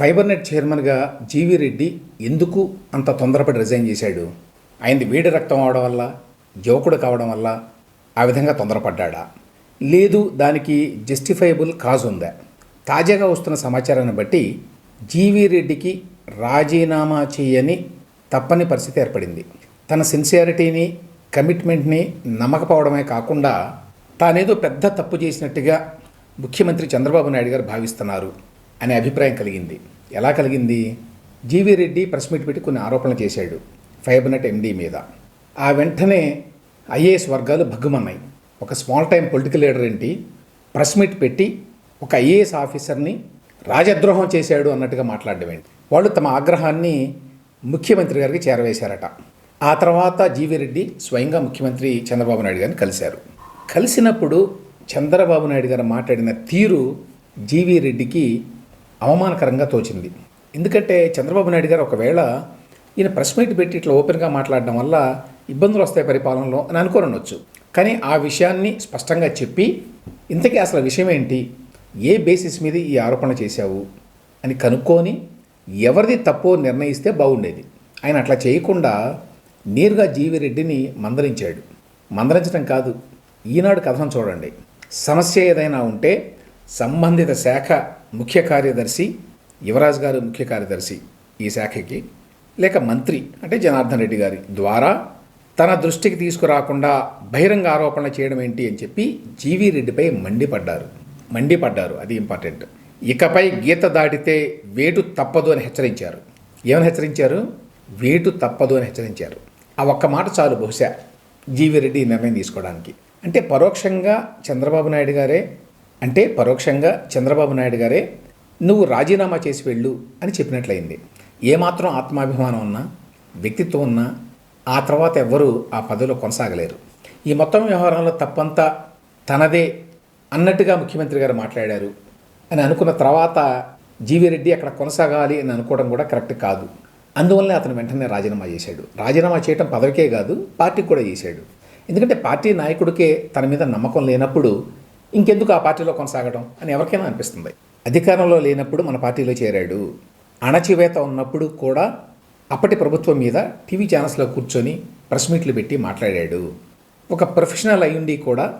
Fibernet చైర్మన్గా GV Reddy ఎందుకు అంత తొందరపడి రిజైన్ చేశాడు? ఆయనది వేడి రక్తం అవడం వల్ల యువకుడు కావడం వల్ల ఆ విధంగా తొందరపడ్డా లేదు దానికి జస్టిఫైబుల్ కాజ్ ఉందా? తాజాగా వస్తున్న సమాచారాన్ని బట్టి జీవీ రెడ్డికి రాజీనామా చేయని తప్పని పరిస్థితి ఏర్పడింది. తన సిన్సియారిటీని కమిట్మెంట్ని నమ్మకపోవడమే కాకుండా తానేదో పెద్ద తప్పు చేసినట్టుగా ముఖ్యమంత్రి చంద్రబాబు నాయుడు గారు భావిస్తున్నారు. అనే అభిప్రాయం కలిగింది. ఎలా కలిగింది? జీవీ రెడ్డి ప్రెస్ మీట్ పెట్టి కొన్ని ఆరోపణలు చేశాడు ఫైబర్నెట్ ఎండీ మీద. ఆ వెంటనే ఐఏఎస్ వర్గాలు భగ్గుమన్నాయి. ఒక స్మాల్ టైం పొలిటికల్ లీడర్ ఏంటి? ప్రెస్ మీట్ పెట్టి ఒక ఐఏఎస్ ఆఫీసర్ని రాజద్రోహం చేశాడు అన్నట్టుగా మాట్లాడడం ఏంటి? వాళ్ళు తమ ఆగ్రహాన్ని ముఖ్యమంత్రి గారికి చేరవేశారట. ఆ తర్వాత జీవి రెడ్డి స్వయంగా ముఖ్యమంత్రి చంద్రబాబు నాయుడు గారిని కలిశారు. కలిసినప్పుడు చంద్రబాబు నాయుడు గారు మాట్లాడిన తీరు జీవి రెడ్డికి అవమానకరంగా తోచింది. ఎందుకంటే చంద్రబాబు నాయుడు గారు ఒకవేళ ఈయన ప్రెస్ మీట్ పెట్టి ఇట్లా ఓపెన్గా మాట్లాడడం వల్ల ఇబ్బందులు వస్తాయి పరిపాలనలో అని అనుకోనొచ్చు కానీ ఆ విషయాన్ని స్పష్టంగా చెప్పి ఇంతకీ అసలు విషయం ఏంటి? ఏ బేసిస్ మీద ఈ ఆరోపణ చేశావు? అని కనుక్కొని ఎవరిది తప్పో నిర్ణయిస్తే బాగుండేది. ఆయన అట్లా చేయకుండా నేరుగా జీవిరెడ్డిని మందలించాడు. మందలించడం కాదు ఈనాడు కథనం చూడండి. సమస్య ఏదైనా ఉంటే సంబంధిత శాఖ ముఖ్య కార్యదర్శి యువరాజ్ గారు ముఖ్య కార్యదర్శి ఈ శాఖకి లేక మంత్రి అంటే జనార్దన్ రెడ్డి గారి ద్వారా తన దృష్టికి తీసుకురాకుండా బహిరంగ ఆరోపణ చేయడం ఏంటి అని చెప్పి జీవీ రెడ్డిపై మండిపడ్డారు. మండిపడ్డారు. అది ఇంపార్టెంట్. ఇకపై గీత దాటితే వేటు తప్పదు అని హెచ్చరించారు. ఏమని హెచ్చరించారు? వేటు తప్పదు అని హెచ్చరించారు. ఆ ఒక్క మాట చాలు బహుశా జీవీ రెడ్డి నిర్ణయం తీసుకోవడానికి. అంటే పరోక్షంగా చంద్రబాబు నాయుడు గారే అంటే పరోక్షంగా చంద్రబాబు నాయుడు గారే నువ్వు రాజీనామా చేసి వెళ్ళు అని చెప్పినట్లయింది. ఏమాత్రం ఆత్మాభిమానం ఉన్నా వ్యక్తిత్వం ఉన్నా ఆ తర్వాత ఎవ్వరూ ఆ పదవిలో కొనసాగలేరు. ఈ మొత్తం వ్యవహారంలో తప్పంతా తనదే అన్నట్టుగా ముఖ్యమంత్రి గారు మాట్లాడారు అని అనుకున్న తర్వాత జీవీ రెడ్డి అక్కడ కొనసాగాలి అని అనుకోవడం కూడా కరెక్ట్ కాదు. అందువల్లనే అతను వెంటనే రాజీనామా చేశాడు. రాజీనామా చేయడం పదవికే కాదు పార్టీకి కూడా చేశాడు. ఎందుకంటే పార్టీ నాయకుడికే తన మీద నమ్మకం లేనప్పుడు ఇంకెందుకు ఆ పార్టీలో కొనసాగడం అని ఎవరికైనా అనిపిస్తుంది. అధికారంలో లేనప్పుడు మన పార్టీలో చేరాడు. అణచివేత ఉన్నప్పుడు కూడా అప్పటి ప్రభుత్వం మీద టీవీ ఛానల్స్లో కూర్చొని ప్రెస్ మీట్లు పెట్టి మాట్లాడాడు. ఒక ప్రొఫెషనల్ అయ్యుండి కూడా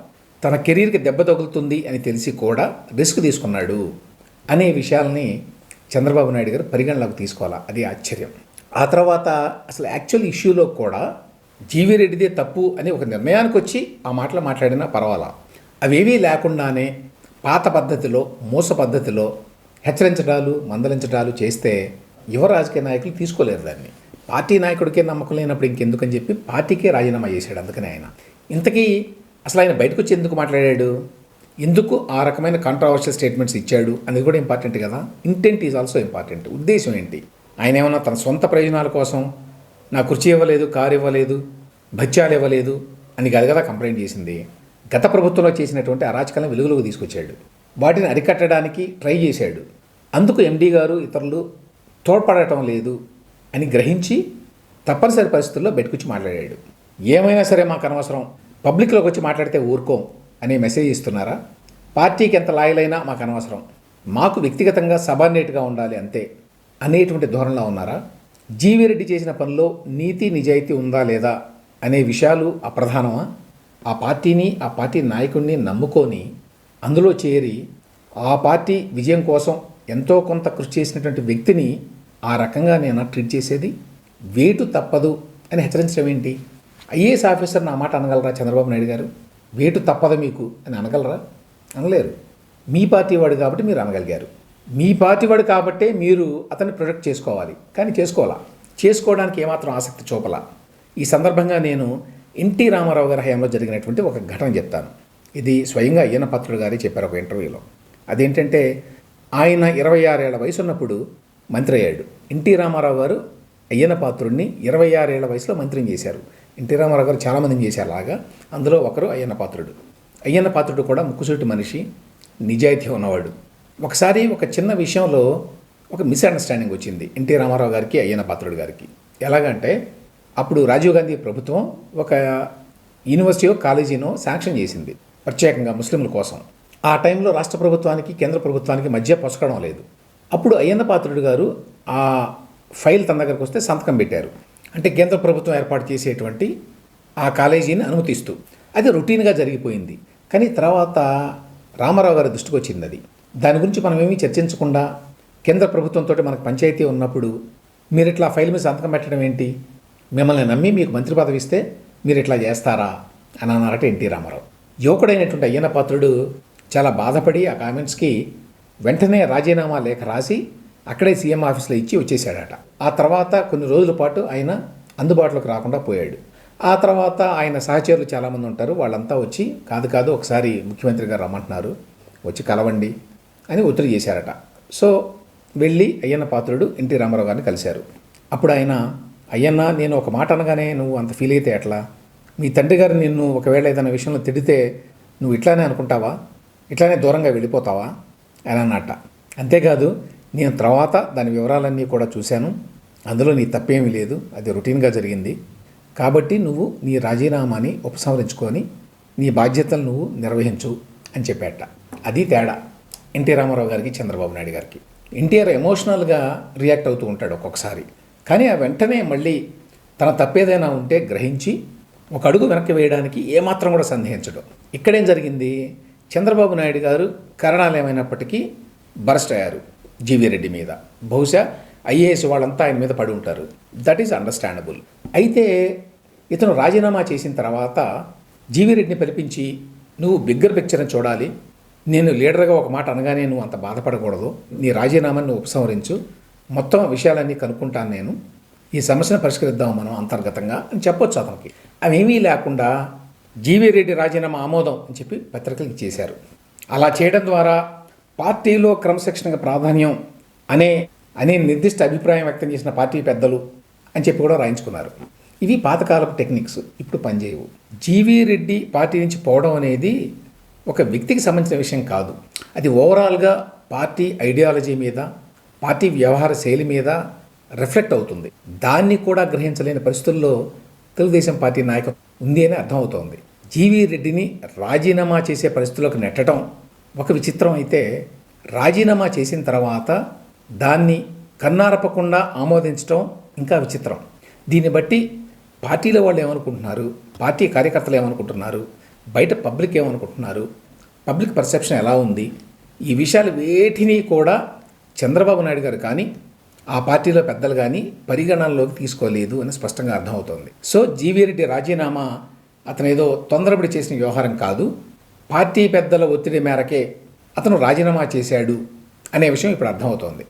తన కెరీర్కి దెబ్బ తగులుతుంది అని తెలిసి కూడా రిస్క్ తీసుకున్నాడు. అనే విషయాల్ని చంద్రబాబు నాయుడు గారు పరిగణలోకి తీసుకోవాలా? అది ఆశ్చర్యం. ఆ తర్వాత అసలు యాక్చువల్ ఇష్యూలో కూడా జీవీ రెడ్డిదే తప్పు అని ఒక నిర్ణయానికి వచ్చి ఆ మాటలు మాట్లాడినా పర్వాలా? అవేవీ లేకుండానే పాత పద్ధతిలో మూస పద్ధతిలో హెచ్చరించడాలు మందలించడాలు చేస్తే యువ రాజకీయ నాయకులు తీసుకోలేరు దాన్ని. పార్టీ నాయకుడికే నమ్మకం లేనప్పుడు ఇంకెందుకని చెప్పి పార్టీకే రాజీనామా చేశాడు అందుకని ఆయన. ఇంతకీ అసలు ఆయన బయటకు వచ్చి ఎందుకు మాట్లాడాడు? ఎందుకు ఆ రకమైన కాంట్రవర్షియల్ స్టేట్మెంట్స్ ఇచ్చాడు అనేది కూడా ఇంపార్టెంట్ కదా. ఇంటెంట్ ఈజ్ ఆల్సో ఇంపార్టెంట్ ఉద్దేశం ఏంటి? ఆయన ఏమన్నా తన సొంత ప్రయోజనాల కోసం నా కుర్చీ ఇవ్వలేదు కారు ఇవ్వలేదు భత్యాలు ఇవ్వలేదు అని కాదు కదా కంప్లైంట్ చేసింది. గత ప్రభుత్వంలో చేసినటువంటి అరాచకాలను వెలుగులోకి తీసుకొచ్చాడు. వాటిని అరికట్టడానికి ట్రై చేశాడు. అందుకు ఎండీ గారు ఇతరులు తోడ్పడటం లేదు అని గ్రహించి తప్పనిసరి పరిస్థితుల్లో బెట్టుకొచ్చి మాట్లాడాడు. ఏమైనా సరే మాకు అనవసరం. పబ్లిక్లోకి వచ్చి మాట్లాడితే ఊరుకోం అనే మెసేజ్ ఇస్తున్నారా? పార్టీకి ఎంత లాయలైనా మాకు అనవసరం. మాకు వ్యక్తిగతంగా సబార్డినేట్గా ఉండాలి అంతే అనేటువంటి ధోరణిలో ఉన్నారా? జీవీ రెడ్డి చేసిన పనిలో నీతి నిజాయితీ ఉందా లేదా అనే విషయాలు అప్రధానమా? ఆ పార్టీని ఆ పార్టీ నాయకుడిని నమ్ముకొని అందులో చేరి ఆ పార్టీ విజయం కోసం ఎంతో కొంత కృషి చేసినటువంటి వ్యక్తిని ఆ రకంగా నేను ట్రీట్ చేసేది. వేటు తప్పదు అని హెచ్చరించడం ఏంటి? ఐఏఎస్ ఆఫీసర్ నా మాట అనగలరా చంద్రబాబు నాయుడు గారు? వేటు తప్పదు మీకు అని అనగలరా? అనలేరు. మీ పార్టీ వాడు కాబట్టి మీరు అనగలిగారు. మీ పార్టీ వాడు కాబట్టే మీరు అతన్ని ప్రొటెక్ట్ చేసుకోవాలి. కానీ చేసుకోవాలా? చేసుకోవడానికి ఏమాత్రం ఆసక్తి చూపలా. ఈ సందర్భంగా నేను ఎన్టీ రామారావు గారి హయాంలో జరిగినటువంటి ఒక ఘటన చెప్తాను. ఇది స్వయంగా అయ్యన్న పాత్రుడు గారే చెప్పారు ఒక ఇంటర్వ్యూలో. అదేంటంటే ఆయన ఇరవై ఆరేళ్ళ వయసు ఉన్నప్పుడు మంత్రి అయ్యాడు. ఎన్టీ రామారావు గారు అయ్యన్న పాత్రుడిని ఇరవై ఆరేళ్ళ వయసులో మంత్రిని చేశారు. ఎన్టీ రామారావు గారు చాలామందిని చేశారు అలాగా అందులో ఒకరు అయ్యన్న పాత్రుడు. అయ్యన్న పాత్రుడు కూడా ముక్కుసూటి మనిషి నిజాయితీ ఉన్నవాడు. ఒకసారి ఒక చిన్న విషయంలో ఒక మిస్అండర్స్టాండింగ్ వచ్చింది ఎన్టీ రామారావు గారికి అయ్యన్న పాత్రుడు గారికి. ఎలాగంటే అప్పుడు రాజీవ్ గాంధీ ప్రభుత్వం ఒక యూనివర్సిటీయో కాలేజీనో శాంక్షన్ చేసింది ప్రత్యేకంగా ముస్లింల కోసం. ఆ టైంలో రాష్ట్ర ప్రభుత్వానికి కేంద్ర ప్రభుత్వానికి మధ్య పొసకడం లేదు. అప్పుడు అయ్యన్న పాత్రుడు గారు ఆ ఫైల్ తన దగ్గరకు వస్తే సంతకం పెట్టారు. అంటే కేంద్ర ప్రభుత్వం ఏర్పాటు చేసేటువంటి ఆ కాలేజీని అనుమతిస్తూ. అది రొటీన్గా జరిగిపోయింది. కానీ తర్వాత రామారావు గారి దృష్టికి వచ్చింది అది. దాని గురించి మనం ఏమీ చర్చించకుండా కేంద్ర ప్రభుత్వంతో మనకు పంచాయతీ ఉన్నప్పుడు మీరు ఇట్లా ఫైల్ మీద సంతకం పెట్టడం ఏంటి? మిమ్మల్ని నమ్మి మీకు మంత్రి పదవి ఇస్తే మీరు ఇట్లా చేస్తారా అని అన్నారట ఎన్టీ రామారావు. యువకుడైనటువంటి అయ్యన పాత్రుడు చాలా బాధపడి ఆ కామెంట్స్కి వెంటనే రాజీనామా లేఖ రాసి అక్కడే సీఎం ఆఫీస్లో ఇచ్చి వచ్చేసాడట ఆ తర్వాత కొన్ని రోజుల పాటు ఆయన అందుబాటులోకి రాకుండా పోయాడు. ఆ తర్వాత ఆయన సహచరులు చాలామంది ఉంటారు వాళ్ళంతా వచ్చి కాదు కాదు ఒకసారి ముఖ్యమంత్రి గారు రమ్మంటున్నారు వచ్చి కలవండి అని ఒత్తిడి చేశారట. సో వెళ్ళి అయ్యన్న పాత్రుడు ఎన్టీ రామారావు గారిని కలిశారు. అప్పుడు ఆయన అయ్యన్నా నేను ఒక మాట అనగానే నువ్వు అంత ఫీల్ అయితే ఎట్లా? మీ తండ్రి గారు నిన్ను ఒకవేళ ఏదైనా విషయంలో తిడితే నువ్వు ఇట్లానే అనుకుంటావా? ఇట్లానే దూరంగా వెళ్ళిపోతావా? అని అన్నట్ట. అంతేకాదు నేను తర్వాత దాని వివరాలన్నీ కూడా చూశాను. అందులో నీ తప్పేమీ లేదు. అది రొటీన్గా జరిగింది. కాబట్టి నువ్వు నీ రాజీనామాని ఉపసంహరించుకొని నీ బాధ్యతలు నువ్వు నిర్వహించు అని చెప్పేట. అది తేడా. ఎన్టీ రామారావు గారికి చంద్రబాబు నాయుడు గారికి. ఎన్టీఆర్ ఎమోషనల్గా రియాక్ట్ అవుతూ ఉంటాడు ఒక్కొక్కసారి. కానీ ఆ వెంటనే మళ్ళీ తన తప్పేదైనా ఉంటే గ్రహించి ఒక అడుగు వెనక్కి వేయడానికి ఏమాత్రం కూడా సందేహించడం. ఇక్కడేం జరిగింది? చంద్రబాబు నాయుడు గారు కారణాలేమైనప్పటికీ బరస్ట్ అయ్యారు జీవీ రెడ్డి మీద. బహుశా ఐఏఎస్ వాళ్ళంతా ఆయన మీద పడి ఉంటారు. దట్ ఈజ్ అండర్స్టాండబుల్ అయితే ఇతను రాజీనామా చేసిన తర్వాత జీవీ రెడ్డిని పిలిపించి నువ్వు బిగ్గర్ పిక్చర్ని చూడాలి. నేను లీడర్గా ఒక మాట అనగానే నువ్వు అంత బాధపడకూడదు. నీ రాజీనామాని నువ్వు ఉపసంహరించు. మొత్తం విషయాలన్నీ కనుక్కుంటాను నేను. ఈ సమస్యను పరిష్కరిద్దాం మనం అంతర్గతంగా అని చెప్పొచ్చు అతనికి. అవేమీ లేకుండా జీవీరెడ్డి రాజీనామా ఆమోదం అని చెప్పి పత్రికలకు చేశారు. అలా చేయడం ద్వారా పార్టీలో క్రమశిక్షణకు ప్రాధాన్యం అనే అనే నిర్దిష్ట అభిప్రాయం వ్యక్తం చేసిన పార్టీ పెద్దలు అని చెప్పి కూడా రాయించుకున్నారు. ఇవి పాతకాలపు టెక్నిక్స్ ఇప్పుడు పనిచేయవు. జీవీ రెడ్డి పార్టీ నుంచి పోవడం అనేది ఒక వ్యక్తికి సంబంధించిన విషయం కాదు. అది ఓవరాల్గా పార్టీ ఐడియాలజీ మీద పార్టీ వ్యవహార శైలి మీద రిఫ్లెక్ట్ అవుతుంది. దాన్ని కూడా గ్రహించలేని పరిస్థితుల్లో తెలుగుదేశం పార్టీ నాయకత్వం ఉంది అని అర్థమవుతోంది. జీవీ రెడ్డిని రాజీనామా చేసే పరిస్థితుల్లోకి నెట్టడం ఒక విచిత్రం అయితే రాజీనామా చేసిన తర్వాత దాన్ని కన్నారపకుండా ఆమోదించడం ఇంకా విచిత్రం. దీన్ని బట్టి పార్టీలో వాళ్ళు ఏమనుకుంటున్నారు? పార్టీ కార్యకర్తలు ఏమనుకుంటున్నారు? బయట పబ్లిక్ ఏమనుకుంటున్నారు? పబ్లిక్ పర్సెప్షన్ ఎలా ఉంది? ఈ విషయాలు వేటిని కూడా చంద్రబాబు నాయుడు గారు కానీ ఆ పార్టీలో పెద్దలు కానీ పరిగణనలోకి తీసుకోలేదు అని స్పష్టంగా అర్థమవుతోంది. సో జీవీరెడ్డి రాజీనామా అతను ఏదో తొందరపడి చేసిన వ్యవహారం కాదు. పార్టీ పెద్దల ఒత్తిడి మేరకే అతను రాజీనామా చేశాడు అనే విషయం ఇప్పుడు అర్థమవుతోంది.